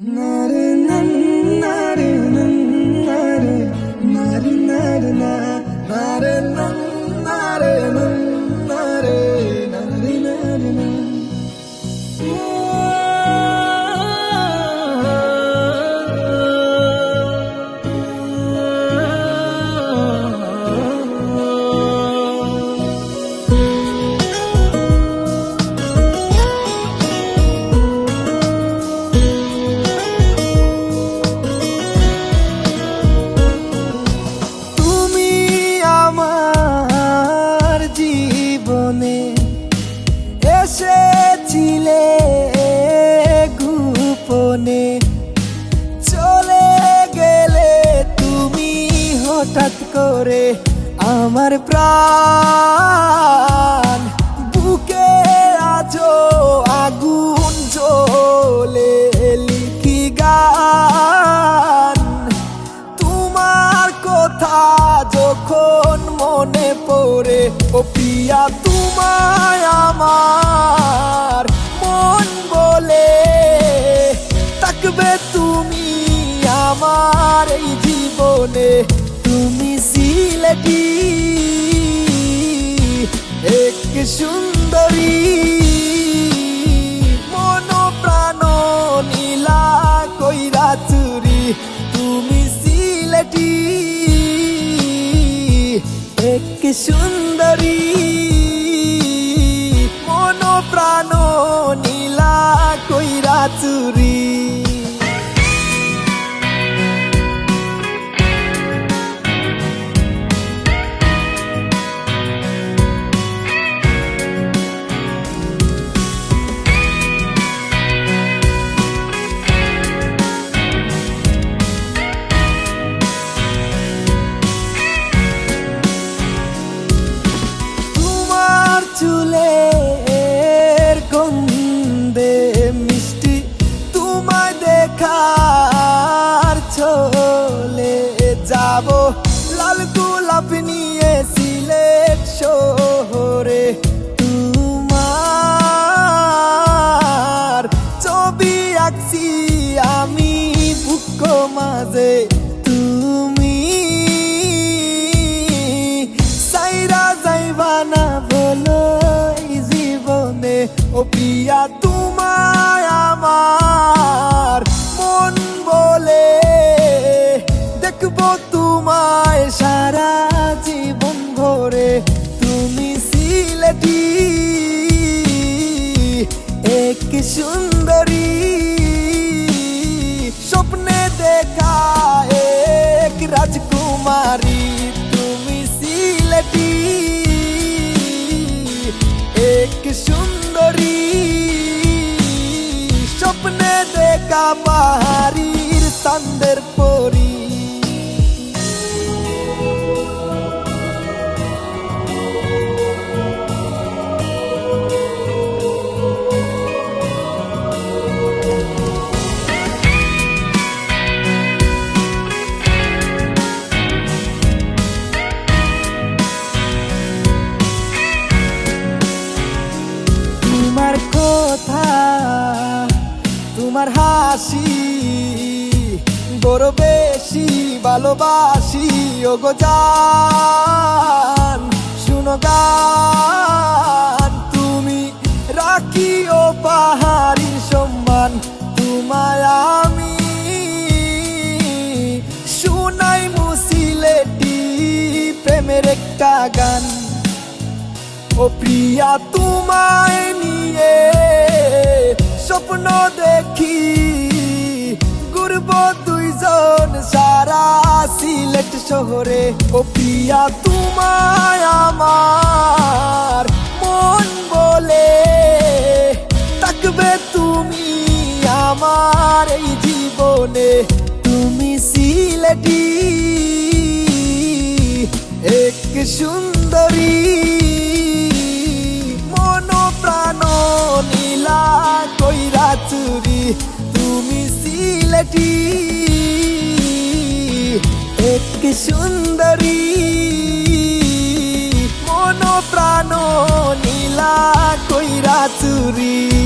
তুমি জীবনে এসেছিলে গোপনে। চলে গেলে তুমি হঠাৎ করে আমার প্রাণ প্রিয়া তোমায় আমার মন বলে, থাকবে তুমি আমার এই জীবনে। তুমি সিলেটি এক সুন্দরী মন প্রাণ নীলা কইরা চুরি। তুমি সিলেটি এক সুন্দরী মন প্রাণ নীলা কইরা চুরি। যাব লাল গোলাপ নিয়ে সিলেট শহরে তোমার ছবি আঁকছি আমি বুক মাঝে। তুমি সাইরা যাইবা না বলো জীবনে। ও প্রিয়া তোমায় সারা জীবন ধরে তুমি সিলেটি। এক সুন্দরী স্বপ্নে দেখা এক রাজকুমারী, তুমি সিলেটি। এক সুন্দরী স্বপ্নে দেখা পাহাড়ির চান্দের হাসি বড় বেশি ভালোবাসি ও গো জান, শুনো গান, তুমি রাখি ও পাহাড়ি সম্মান, তোমায় আমি শুনাই মুসিলেটি প্রেমের একটা গান। ও প্রিয়া, তোমায় নিয়ে স্বপ্ন দেখি সিলেট শহরে, ও প্রিয়া তোমায় আমার মন বলে। থাকবে তুমি আমার এই জীবনে, তুমি সিলেটি। এক সুন্দরী মন প্রাণ নীলা কইরা চুরি তুমি সিলেটি। এক সুন্দরী মন প্রাণ নীলা কইরা চুরি।